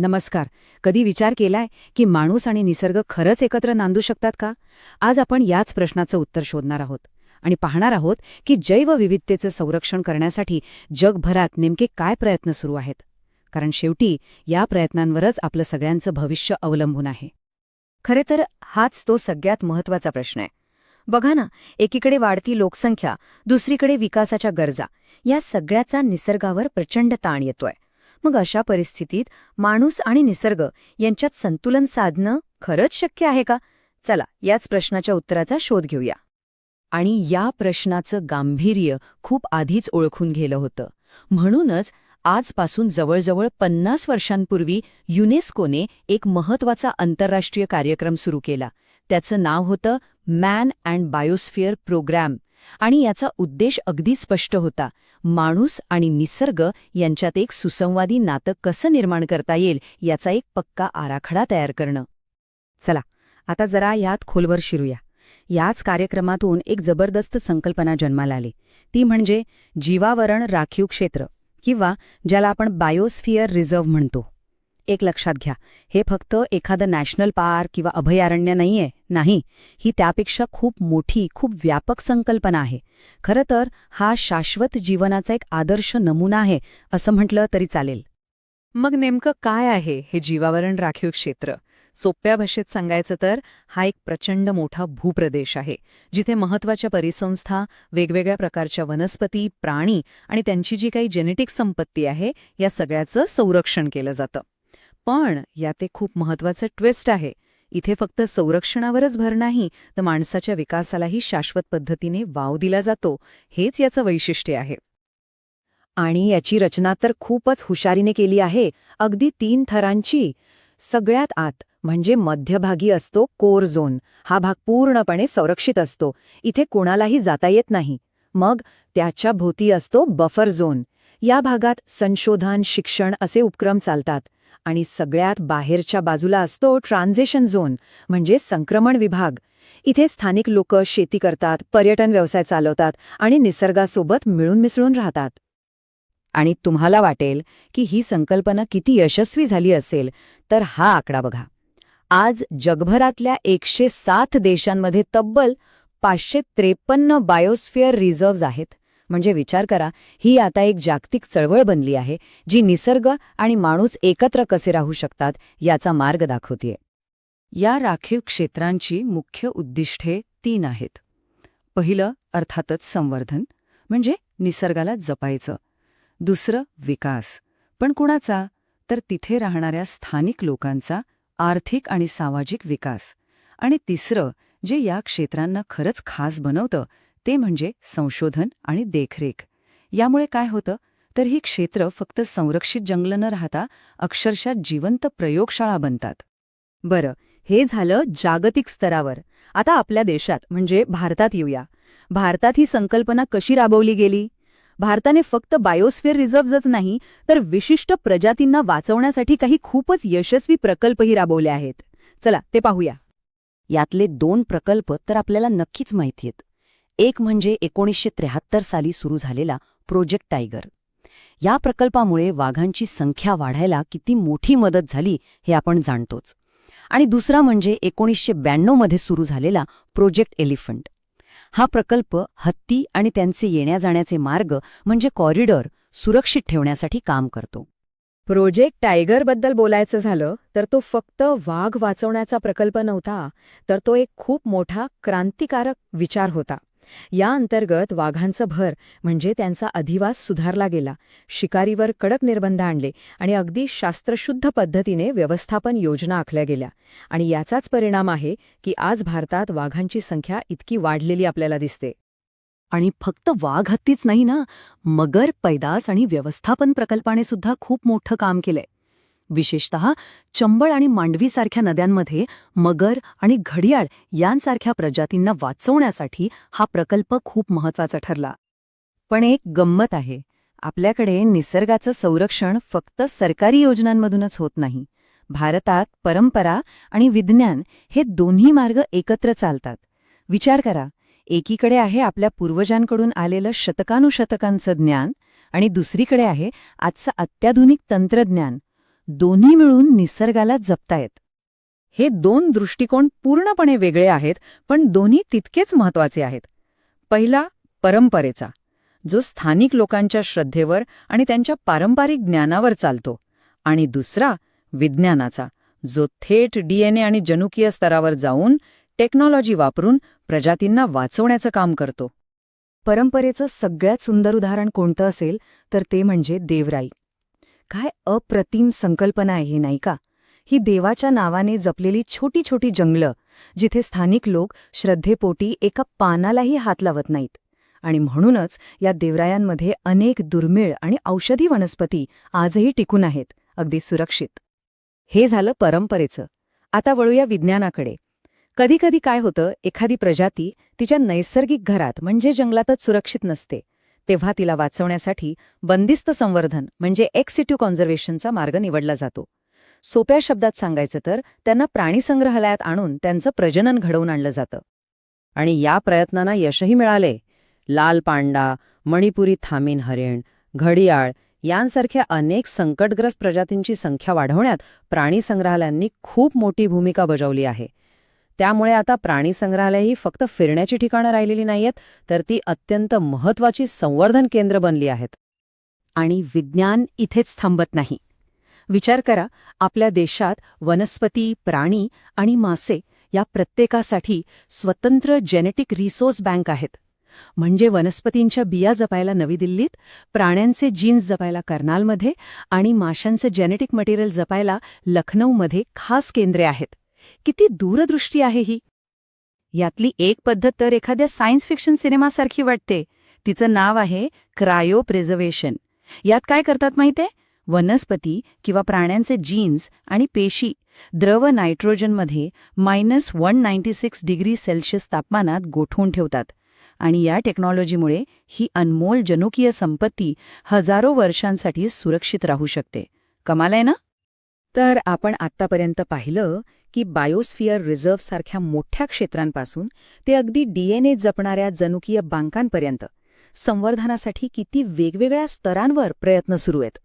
नमस्कार. कधी विचार केलाय की माणूस आणि निसर्ग खरंच एकत्र नांदू शकतात का? आज आपण याच प्रश्नाचं उत्तर शोधणार आहोत आणि पाहणार आहोत की जैवविविधतेचं संरक्षण करण्यासाठी जगभरात नेमके काय प्रयत्न सुरू आहेत? कारण शेवटी या प्रयत्नांवरच आपलं सगळ्यांचं भविष्य अवलंबून आहे. खरे तर हाच तो सगळ्यात महत्त्वाचा प्रश्न आहे. बघा ना एकीकडे वाढती लोकसंख्या दुसरीकडे विकासाच्या गरजा या सगळ्याचा निसर्गावर प्रचंड ताण येतोय. मग अशा परिस्थितीत माणूस आणि निसर्ग यांच्यात संतुलन साधणं खरंच शक्य आहे का? चला याच प्रश्नाच्या उत्तराचा शोध घेऊया. आणि या प्रश्नाचं गांभीर्य खूप आधीच ओळखून गेलं होतं. म्हणूनच आजपासून जवळजवळ पन्नास वर्षांपूर्वी युनेस्कोने एक महत्त्वाचा आंतरराष्ट्रीय कार्यक्रम सुरू केला. त्याचं नाव होतं मॅन अँड बायोस्फिअर प्रोग्रॅम. आणि याचा उद्देश अगदी स्पष्ट होता. माणूस आणि निसर्ग यांच्यात एक सुसंवादी नातं कसं निर्माण करता येईल याचा एक पक्का आराखडा तयार करणं. चला आता जरा यात खोलवर शिरूया. याच कार्यक्रमातून एक जबरदस्त संकल्पना जन्माला आली. ती म्हणजे जीवावरण राखीव क्षेत्र किंवा ज्याला आपण बायोस्फिअर रिझर्व्ह म्हणतो. एक लक्षात घ्या. हे फक्त एखादं नॅशनल पार्क किंवा अभयारण्य नाहीये नाही. ही त्यापेक्षा खूप मोठी खूप व्यापक संकल्पना आहे. खरं तर हा शाश्वत जीवनाचा एक आदर्श नमुना आहे असं म्हटलं तरी चालेल. मग नेमकं काय आहे हे जीवावरण राखीव क्षेत्र? सोप्या भाषेत सांगायचं तर हा एक प्रचंड मोठा भूप्रदेश आहे जिथे महत्त्वाच्या परिसंस्था वेगवेगळ्या प्रकारच्या वनस्पती प्राणी आणि त्यांची जी काही जेनेटिक संपत्ती आहे या सगळ्याचं संरक्षण केलं जातं. पण यात एक खूप महत्वाचं ट्विस्ट आहे. इथे फक्त संरक्षणावरच भर नाही तर माणसाच्या विकासालाही शाश्वत पद्धतीने वाव दिला जातो हेच याचं वैशिष्ट्य आहे. आणि याची रचना तर खूपच हुशारीने केली आहे अगदी तीन थरांची. सगळ्यात आत म्हणजे मध्यभागी असतो कोर झोन हा भाग पूर्णपणे संरक्षित असतो इथे कोणालाही जाता येत नाही. मग त्याच्या भोवती असतो बफर झोन. या भागात संशोधन शिक्षण असे उपक्रम चालतात. आणि सगळ्यात बाहेरच्या बाजूला असतो ट्रान्झेशन झोन म्हणजे संक्रमण विभाग. इथे स्थानिक लोक शेती करतात पर्यटन व्यवसाय चालवतात आणि निसर्गासोबत मिळून मिसळून राहतात. आणि तुम्हाला वाटेल की ही संकल्पना किती यशस्वी झाली असेल तर हा आकडा बघा. आज जगभरातल्या एकशे सात देशांमध्ये तब्बल पाचशे त्रेपन्न बायोस्फिअर रिझर्व्ज आहेत. म्हणजे विचार करा ही आता एक जागतिक चळवळ बनली आहे जी निसर्ग आणि माणूस एकत्र कसे राहू शकतात याचा मार्ग दाखवतीये. या राखीव क्षेत्रांची मुख्य उद्दिष्टे तीन आहेत. पहिलं अर्थातच संवर्धन म्हणजे निसर्गाला जपायचं. दुसरं विकास. पण कुणाचा? तर तिथे राहणाऱ्या स्थानिक लोकांचा आर्थिक आणि सामाजिक विकास. आणि तिसरं जे या क्षेत्रांना खरंच खास बनवतं ते म्हणजे संशोधन आणि देखरेख. यामुळे काय होतं? तर ही क्षेत्र फक्त संरक्षित जंगल न राहता अक्षरशः जिवंत प्रयोगशाळा बनतात. बरं हे झालं जागतिक स्तरावर. आता आपल्या देशात म्हणजे भारतात येऊया. भारतात ही संकल्पना कशी राबवली गेली? भारताने फक्त बायोस्फिअर रिझर्व्हच नाही तर विशिष्ट प्रजातींना वाचवण्यासाठी काही खूपच यशस्वी प्रकल्पही राबवले आहेत. चला ते पाहूया. यातले दोन प्रकल्प तर आपल्याला नक्कीच माहिती आहेत. एक म्हणजे एकोणीसशे त्र्याहत्तर साली सुरू झालेला प्रोजेक्ट टायगर. या प्रकल्पामुळे वाघांची संख्या वाढायला किती मोठी मदत झाली हे आपण जाणतोच. आणि दुसरा म्हणजे एकोणीसशे ब्याण्णवमध्ये सुरू झालेला प्रोजेक्ट एलिफंट. हा प्रकल्प हत्ती आणि त्यांचे येण्या-जाण्याचे मार्ग म्हणजे कॉरिडॉर सुरक्षित ठेवण्यासाठी काम करतो. प्रोजेक्ट टायगरबद्दल बोलायचं झालं तर तो फक्त वाघ वाचवण्याचा प्रकल्प नव्हता तर तो एक खूप मोठा क्रांतिकारक विचार होता. या अंतर्गत वाघांचं भर म्हणजे त्यांचा अधिवास सुधारला गेला. शिकारीवर कडक निर्बंध आणले आणि अगदी शास्त्रशुद्ध पद्धतीने व्यवस्थापन योजना आखल्या गेल्या. आणि याचाच परिणाम आहे की आज भारतात वाघांची संख्या इतकी वाढलेली आपल्याला दिसते. आणि फक्त वाघ हत्तीच नाही ना मगर पैदास आणि व्यवस्थापन प्रकल्पाने सुद्धा खूप मोठं काम केलंय. विशेषतः चंबळ आणि मांडवीसारख्या नद्यांमध्ये मगर आणि घडियाळ यांसारख्या प्रजातींना वाचवण्यासाठी हा प्रकल्प खूप महत्त्वाचा ठरला. पण एक गंमत आहे. आपल्याकडे निसर्गाचं संरक्षण फक्त सरकारी योजनांमधूनच होत नाही. भारतात परंपरा आणि विज्ञान हे दोन्ही मार्ग एकत्र चालतात. विचार करा एकीकडे आहे आपल्या पूर्वजांकडून आलेलं शतकानुशतकांचं ज्ञान आणि दुसरीकडे आहे आजचं अत्याधुनिक तंत्रज्ञान. दोन्ही मिळून निसर्गाला जपतायत. हे दोन दृष्टिकोन पूर्णपणे वेगळे आहेत पण दोन्ही तितकेच महत्त्वाचे आहेत. पहिला परंपरेचा जो स्थानिक लोकांच्या श्रद्धेवर आणि त्यांच्या पारंपरिक ज्ञानावर चालतो. आणि दुसरा विज्ञानाचा जो थेट डीएनए आणि जनुकीय स्तरावर जाऊन टेक्नॉलॉजी वापरून प्रजातींना वाचवण्याचं काम करतो. परंपरेचं सगळ्यात सुंदर उदाहरण कोणतं असेल तर ते म्हणजे देवराई. काय अप्रतिम संकल्पना आहे ही नाही का? ही देवाच्या नावाने जपलेली छोटी छोटी जंगलं जिथे स्थानिक लोक श्रद्धेपोटी एका पानालाही हात लावत नाहीत. आणि म्हणूनच या देवरायांमध्ये अनेक दुर्मिळ आणि औषधी वनस्पती आजही टिकून आहेत अगदी सुरक्षित. हे झालं परंपरेचं. आता वळूया विज्ञानाकडे. कधीकधी काय होतं एखादी प्रजाती तिच्या नैसर्गिक घरात म्हणजे जंगलातच सुरक्षित नसते. तेव्हा तिला वाचवण्यासाठी बंदिस्त संवर्धन म्हणजे एक्सिट्यू कॉन्झर्वेशनचा मार्ग निवडला जातो. सोप्या शब्दात सांगायचं तर त्यांना प्राणीसंग्रहालयात आणून त्यांचं प्रजनन घडवून आणलं जातं. आणि या प्रयत्नांना यशही मिळाले. लाल पांडा मणिपुरी थामीन हरिण घडियाळ यांसारख्या अनेक संकटग्रस्त प्रजातींची संख्या वाढवण्यात प्राणी संग्रहालयांनी खूप मोठी भूमिका बजावली आहे. त्यामुळे आता प्राणी संग्रहालयही फक्त फिरण्याची ठिकाणं राहिलेली नाहीयेत तर ती अत्यंत महत्वाची संवर्धन केंद्र बनली आहेत. आणि विज्ञान इथेच थांबत नाही. विचार करा आपल्या देशात वनस्पती प्राणी आणि मासे या प्रत्येकासाठी स्वतंत्र जेनेटिक रिसोर्स बँक आहेत. म्हणजे वनस्पतींच्या बिया जपायला नवी दिल्लीत प्राण्यांचे जीन्स जपायला कर्नालमध्ये आणि माशांचे जेनेटिक मटेरियल जपायला लखनौमध्ये खास केंद्रे आहेत. किती दूरदृष्टी आहे ही. यातली एक पद्धत तर एखाद्या सायन्स फिक्शन सिनेमासारखी वाटते. तिचं नाव आहे क्रायो प्रिझर्वेशन यात काय करतात माहितीये वनस्पती किंवा प्राण्यांचे जीन्स आणि पेशी द्रव नायट्रोजनमध्ये minus one ninety six degree Celsius तापमानात गोठवून ठेवतात. आणि या टेक्नॉलॉजीमुळे ही अनमोल जनुकीय संपत्ती हजारो वर्षांसाठी सुरक्षित राहू शकते. कमाल आहे ना? तर आपण आत्तापर्यंत पाहिलं की बायोस्फिअर रिझर्व्ह सारख्या मोठ्या क्षेत्रांपासून ते अगदी डीएनए जपणाऱ्या जनुकीय बांकांपर्यंत संवर्धनासाठी किती वेगवेगळ्या स्तरांवर प्रयत्न सुरू आहेत.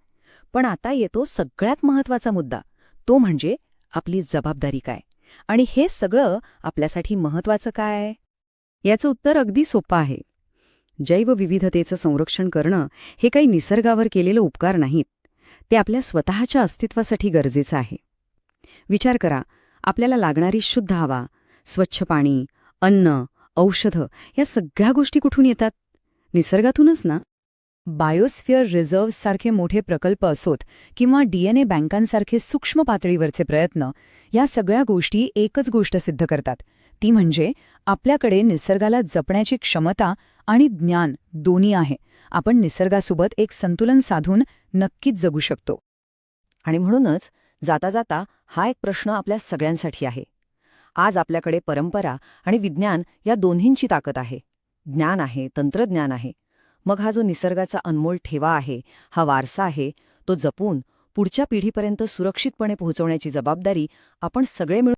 पण आता येतो सगळ्यात महत्त्वाचा मुद्दा. तो म्हणजे आपली जबाबदारी काय? आणि हे सगळं आपल्यासाठी महत्वाचं काय याचं उत्तर अगदी सोपं आहे. जैवविविधतेचं संरक्षण करणं हे काही निसर्गावर केलेलं उपकार नाहीत. ते आपल्या स्वतःच्या अस्तित्वासाठी गरजेचं आहे. विचार करा आपल्याला लागणारी शुद्ध हवा स्वच्छ पाणी अन्न औषधं या सगळ्या गोष्टी कुठून येतात? निसर्गातूनच ना? बायोस्फिअर रिझर्व्हसारखे मोठे प्रकल्प असोत किंवा डीएनए बँकांसारखे सूक्ष्म पातळीवरचे प्रयत्न या सगळ्या गोष्टी एकच गोष्ट सिद्ध करतात. ती म्हणजे आपल्याकडे निसर्गाला जपण्याची क्षमता आणि ज्ञान दोन्ही आहे. आपण निसर्गासोबत एक संतुलन साधून नक्कीच जगू शकतो. आणि म्हणूनच जाता जाता हा एक प्रश्न आपल्या सगळ्यांसाठी आहे. आज आपल्याकडे परंपरा आणि विज्ञान या दोन्हींची ताकद आहे. ज्ञान आहे तंत्रज्ञान आहे. मग हा जो निसर्गाचा अनमोल ठेवा आहे हा वारसा आहे तो जपून पुढच्या पिढीपर्यंत सुरक्षितपणे पोहोचवण्याची जबाबदारी आपण सगळे मिळून